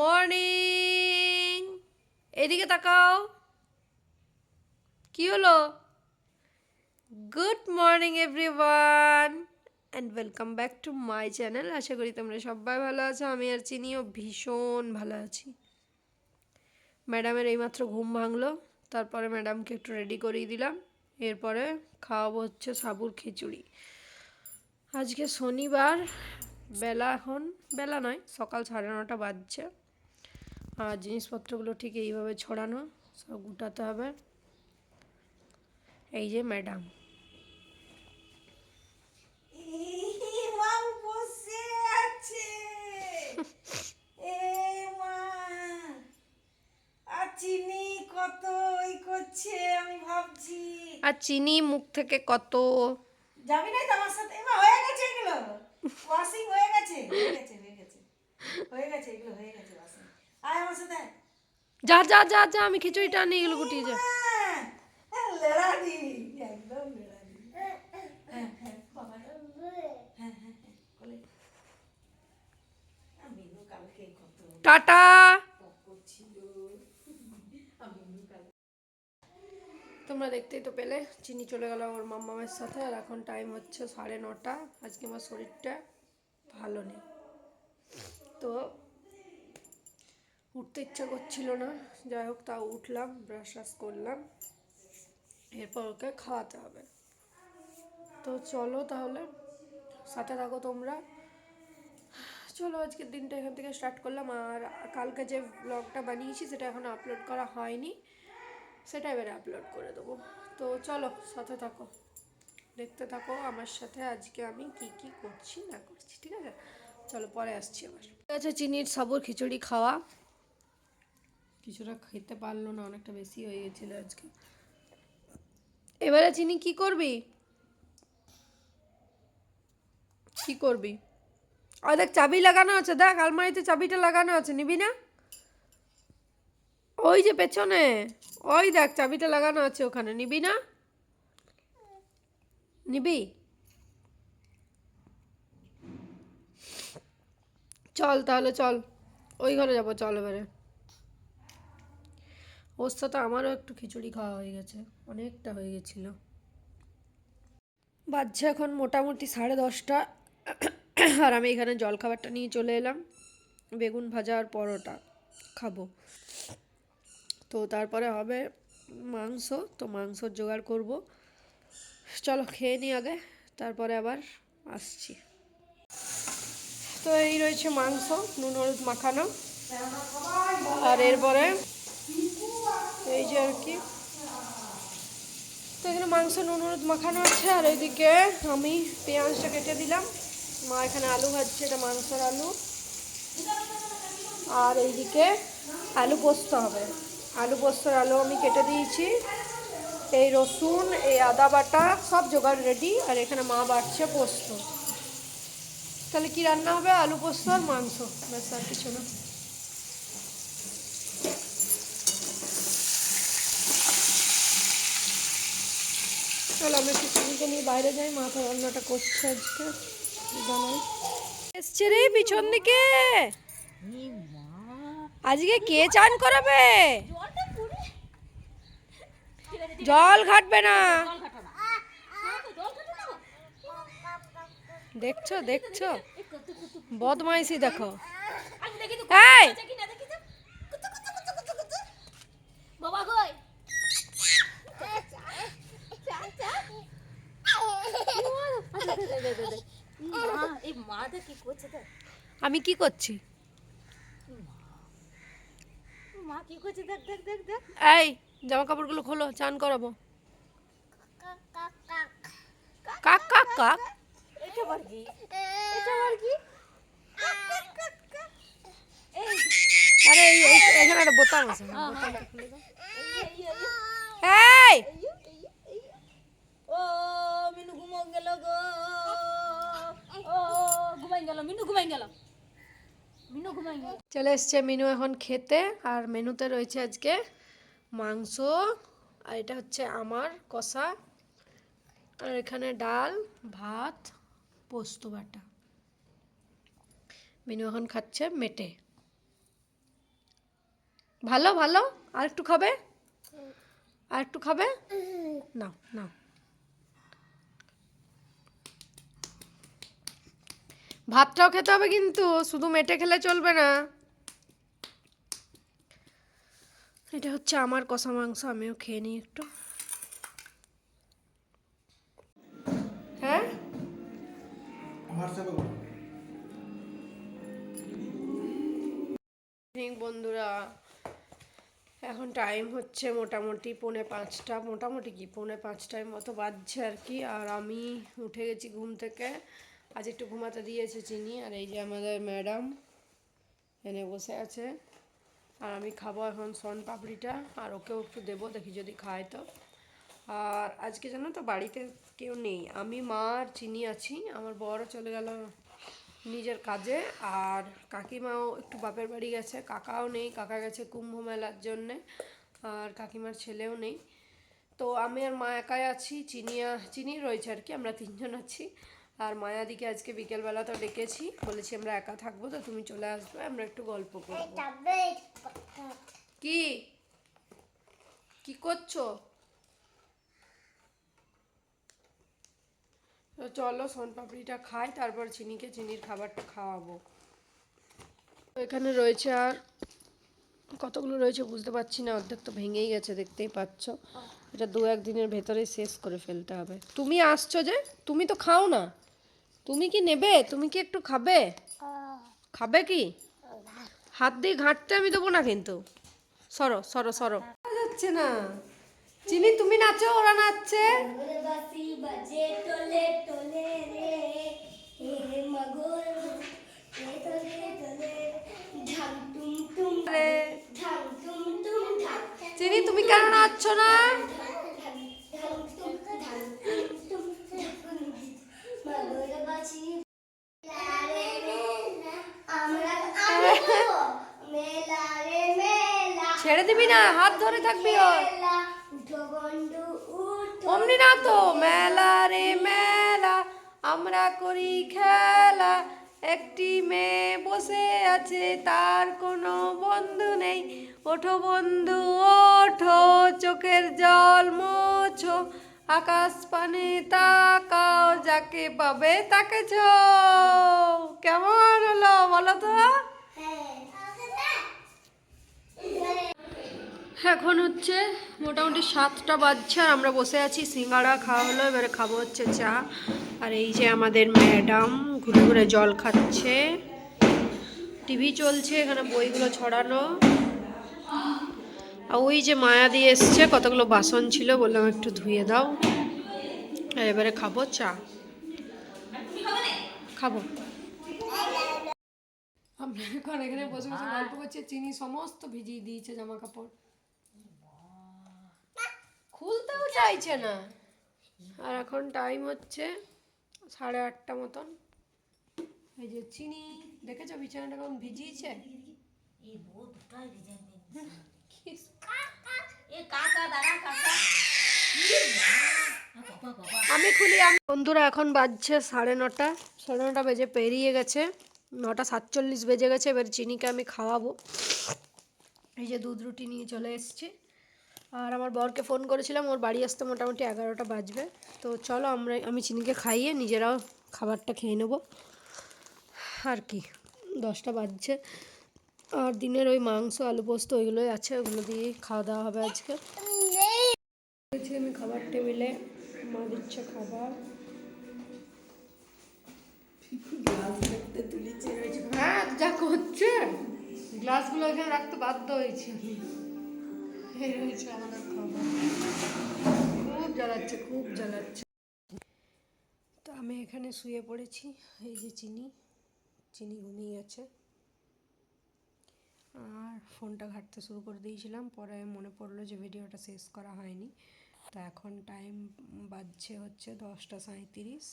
Morning এদিকে তাকাও। কি হলো? Good morning everyone and welcome back to my channel আশা করি তোমরা সবাই ভালো আছো, আমি আর চিনিও ভীষণ ভালো আছি। ম্যাডামের এইমাত্র ঘুম ভাঙলো, তারপরে ম্যাডামকে একটু রেডি করিয়ে দিলাম। এরপরে খাওয়াবো হচ্ছে সাবুর খিচুড়ি। আজকে শনিবার, বেলা এখন, বেলা নয়, সকাল সাড়ে নটা বাজছে। আর জিনিসপত্রগুলো ঠিক এইভাবে ছড়ানো, সব গুটাতে হবে। এই যে ম্যাডাম। আর চিনি মুখ থেকে কত? যাবি না তো আমার সাথে? এমা, হয়ে গেছে এগুলো। ওয়াশিং হয়ে গেছে হয়ে গেছে হয়ে গেছে। হয়ে গেছে, এগুলো হয়ে গেছে ওয়াশিং আয় আমার সাথে আয়। যা যা যা যা আমি খিচুড়িটা নিয়ে এগুলো গুটিয়ে যা। টাটা। তোমরা দেখতেই তো পেলে চিনি চলে গেল ওর মাম্মামের সাথে আর এখন টাইম হচ্ছে সাড়ে নটা। আজকে আমার শরীরটা ভালো নেই। তো উঠতে ইচ্ছা করছিল না। যাই হোক, তাও উঠলাম ব্রাশ ট্রাশ করলাম। এরপর ওকে খাওয়াতে হবে। তো চলো তাহলে, সাথে থাকো তোমরা। চলো, আজকের দিনটা এখান থেকে স্টার্ট করলাম। আর কালকে যে ব্লগটা বানিয়েছি, সেটা এখন আপলোড করা হয়নি। সেটা এবারে আপলোড করে দেবো। তো চলো, সাথে থাকো। দেখতে থাকো আমার সাথে আজকে আমি কি কি করছি, না করছি, ঠিক আছে? চলো, পরে আসছি আবার। ঠিক আছে, চিনির সাবুর খিচুড়ি খাওয়া। কিছুটা খেতে পারল না, অনেকটা বেশি হয়ে গেছিল আজকে। এবারে চিনি কি করবি? কি করবি? আর দেখ, চাবি লাগানো আছে, দেখ, আলমারিতে চাবিটা লাগানো আছে, নিবি না? ওই যে পেছনে, ওই দেখ, চাবিটা লাগানো আছে ওখানে, নিবি না? নিবি? চল তাহলে চল, ওই ঘরে যাব, চল এবারে। ওর সাথে আমারও একটু খিচুড়ি খাওয়া হয়ে গেছে, অনেকটা হয়ে গেছিল। বাজছে এখন মোটামুটি সাড়ে দশটা। আর আমি এখানে জলখাবারটা নিয়ে চলে এলাম, বেগুন ভাজা আর পরোটা খাব। তো তারপরে হবে মাংস, তো মাংসর জোগাড় করব। চলো খেয়ে নিই আগে, তারপরে আবার আসছি। তো এই রয়েছে মাংস, নুন, হলুদ মাখানো। আর এরপরে আর কি। তো এখানে মাংস, নুন, হলুদ মাখানো আছে, আর এইদিকে আমি পেঁয়াজটা কেটে দিলাম। মা এখানে আলু ভাজছে, এটা মাংসর আলু। আর এইদিকে আলু পোস্ত হবে। আলু পোস্তর আলু আমি কেটে দিয়েছি। এই রসুন, এই আদা বাটা, সব জোগাড় রেডি আর এখানে মা বাটছে পোস্ত। তাহলে কি রান্না হবে? আলু পোস্ত আর মাংস, ব্যাস আর কিছু না। চলো আমি একটু নিয়ে বাইরে যাই মাথা রান্নাটা করছে আজকে জানাই এসছে রে পিছন দিকে আজকে কে চান করাবে জল ঘাটবে না দেখছ দেখছ বদমাইশি দেখো এই বাবা কই মা এই মাটা কি করছে আমি কি করছি? মা কি করছে? দেখ দেখ দেখ দেখ। এই জামা কাপড়গুলো খোলো চান করাবো। কাক কাক কাক। এটা আবার কি? এটা আবার কি? আরে এখানে একটা বোতাম আছে। এই। ও মিনু ঘুমো গেল গো। ও ঘুমাই গেল মিনু ঘুমাই গেল মিনু ঘুমাই গেল চলে এসছে মেনু এখন খেতে, আর মেনুতে রয়েছে আজকে মাংস, আর এটা হচ্ছে আমার কষা, আর এখানে ডাল, ভাত, পোস্ত বাটা। মিনু এখন খাচ্ছে মেটে। ভালো ভালো? আর একটু খাবে? আর একটু খাবে? নাও নাও। ভাতটাও খেতে হবে কিন্তু, শুধু মেটে খেলে চলবে না। এটা হচ্ছে আমার কষা মাংস, আমিও খেয়ে নিই একটু। হ্যাঁ? বন্ধুরা, এখন টাইম হচ্ছে মোটামুটি পৌনে পাঁচটা। মোটামুটি কি? পৌনে পাঁচটার মতো বাজছে আর কি। আর আমি উঠে গেছি ঘুম থেকে। আজ একটু ঘুমাতে দিয়েছে চিনি, আর এই যে আমাদের ম্যাডাম এনে বসে আছে। আর আমি খাব এখন সন পাপড়িটা, আর ওকেও একটু দেবো, দেখি যদি খায় তো। আর আজকে জানো তো বাড়িতে কেউ নেই। আমি, মা আর চিনি আছি। আমার বড় চলে গেল নিজের কাজে, আর কাকিমাও একটু বাপের বাড়ি গেছে। কাকাও নেই, কাকা গেছে কুম্ভ মেলার জন্যে, আর কাকিমার ছেলেও নেই। তো আমি আর মা একাই আছি, চিনিয়া, চিনি রয়েছে আর কি, আমরা তিনজন আছি। আর মায়াদিকে আজকে বিকেলবেলা তো ডেকেছি। বলেছি আমরা একা থাকব তো তুমি চলে আসবে আমরা একটু গল্প করব। কি? কি করছ? তো চলো সোনপাপড়িটা খাই তারপর চিনিকে চিনির খাবারটা খাওয়াবো। তো এখানে রয়েছে আর কতগুলো রয়েছে বুঝতে পারছি না অর্ধেক তো ভেঙেই গেছে দেখতেই পাচ্ছ। এটা দু একদিনের ভেতরে শেষ করে ফেলতে হবে। তুমি আসছো যে? তুমি তো খাও না। তুমি কি নেবে? তুমি কি একটু খাবে? খাবে কি? হাত দিয়ে ঘাঁটতে আমি দেবো না কিন্তু। সরো সরো সরো। যাচ্ছে না। চিনি তুমি নাচো ওরা নাচছে। চিনি তুমি কেন নাচছো না ঢাম ঢাম টুম ঢাম টুম টুম মগর বাসি লারে মেলা আমরা আমি বলব, মেলা রে মেলা ছেড়ে দিবি না হাত ধরে থাকবি ওর। অমনি না তো মেলা রে মেলা আমরা করি খেলা। একটি মেয়ে বসে আছে তার কোনো বন্ধু নেই। ওঠো বন্ধু ওঠো চোখের জল মোছো আকাশ পানে তাকাও যাকে পাবে তাকে ছো। কেমন হলো বলো তো? এখন হচ্ছে মোটামুটি সাতটা বাজছে আর আমরা বসে আছি সিঙ্গাড়া খাওয়া হলো, এবারে খাব হচ্ছে চা। আর এই যে আমাদের ম্যাডাম ঘুরে ঘুরে জল খাচ্ছে। টিভি চলছে, এখানে বইগুলো ছড়ানো। আর ওই যে মায়া দিয়ে এসছে, কতগুলো বাসন ছিল বললাম একটু ধুয়ে দাও। আর এবারে খাব চা। খাব। আমরা এখন এখানে বসে বসে গল্প করছি, চিনি সমস্ত ভিজিয়ে দিয়েছে জামা কাপড় খুলতেও চাইছে না। আর এখন টাইম হচ্ছে সাড়ে আটটা মতন। এই যে চিনি দেখেছ বিছানাটা কেমন ভিজিয়েছে? কি? আমি খুলি আমি বন্ধুরা এখন বাজছে সাড়ে নটা। সাড়ে নটা বেজে পেরিয়ে গেছে। নটা সাতচল্লিশ বেজে গেছে এবার চিনিকে আমি খাওয়াবো। এই যে দুধ রুটি নিয়ে চলে এসেছি। আর আমার বরকে ফোন করেছিলাম, ওর বাড়ি আসতে মোটামুটি এগারোটা বাজবে। তো চলো আমরা, আমি চিনিকে খাইয়ে নিজেরাও খাবারটা খেয়ে নেব। আর কি, দশটা বাজছে। আর দিনের ওই মাংস, আলু পোস্ত ওইগুলোই আছে, ওগুলো দিয়েই খাওয়া দাওয়া হবে আজকে। আমি খাবার টেবিলে, মা দিচ্ছে খাবার। হ্যাঁ যা করছে। গ্লাসগুলো এখানে রাখতে বাধ্য হয়েছি। এই হয়েছে আমাদের খুব জ্বালাচ্ছে খুব জ্বালাচ্ছে তো আমি এখানে শুয়ে পড়েছি, এই যে চিনি চিনি ঘুমিয়ে গেছে। আর ফোনটা ঘাঁটতে শুরু করে দিয়েছিলাম, পরে মনে পড়ল যে ভিডিওটা শেষ করা হয়নি। তো এখন টাইম বাজছে হচ্ছে দশটা সাঁইত্রিশ,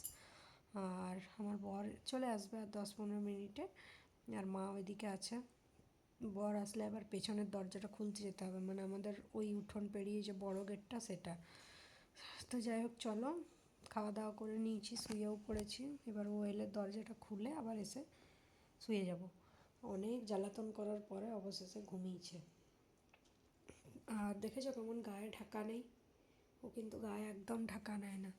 আর আমার বর চলে আসবে আর দশ পনেরো মিনিটে, আর মা ওইদিকে আছে। বর আসলে আবার পেছনের দরজাটা খুলতে যেতে হবে। মানে আমাদের ওই উঠোন পেরিয়ে যে বড় গেটটা সেটা। তো যাই হোক, চলো। খাওয়া দাওয়া করে নিয়েছি, শুয়েও পড়েছি। এবার ও এলে দরজাটা খুলে আবার এসে শুয়ে যাব। অনেক জ্বালাতন করার পরে অবশেষে ঘুমিয়েছে। আর দেখেছ কেমন গায়ে ঢাকা নেই? ও কিন্তু গায়ে একদম ঢাকা নেয় না।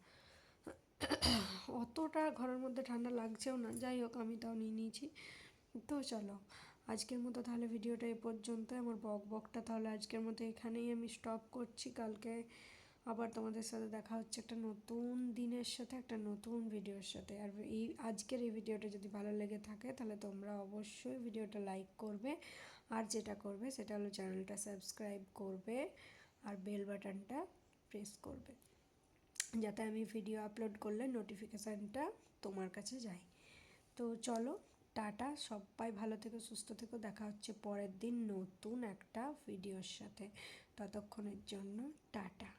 অতটা ঘরের মধ্যে ঠান্ডা লাগছেও না। যাই হোক, আমি তাও নিয়ে নিয়েছি। তো চলো। আজকের মতো তাহলে ভিডিওটা এ পর্যন্ত। আমার বক বকটা তাহলে আজকের মতো এখানেই আমি স্টপ করছি। কালকে আবার তোমাদের সাথে দেখা হচ্ছে একটা নতুন দিনের সাথে, একটা নতুন ভিডিওর সাথে। আর এই আজকের এই ভিডিওটা যদি ভালো লেগে থাকে, তাহলে তোমরা অবশ্যই ভিডিওটা লাইক করবে। আর যেটা করবে, সেটা হলো চ্যানেলটা সাবস্ক্রাইব করবে আর বেল বাটনটা প্রেস করবে। যাতে আমি ভিডিও আপলোড করলে নোটিফিকেশানটা তোমার কাছে যায়। তো চলো টাটা, সবাই ভালো থেকো, সুস্থ থেকো। দেখা হচ্ছে পরের দিন নতুন একটা ভিডিওর সাথে। ততক্ষণের জন্য টাটা।